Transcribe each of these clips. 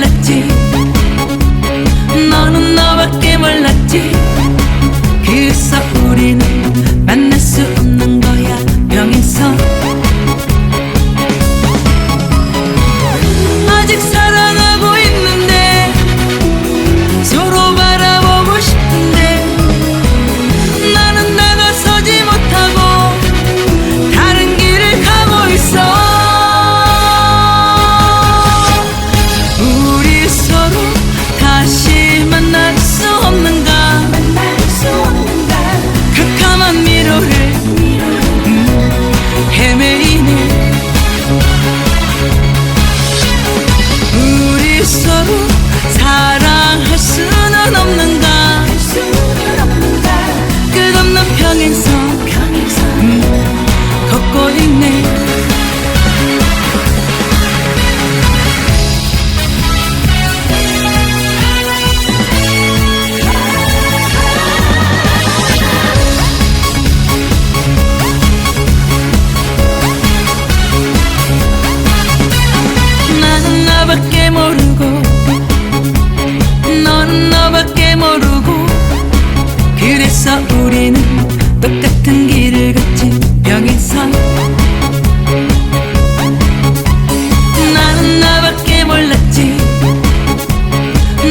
나 그래서 우리는 똑같은 길을 걷지 여기서. 나는 너밖에 몰랐지.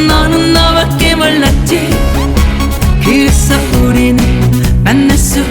너는 너밖에 몰랐지. 그래서 우리는 만날 수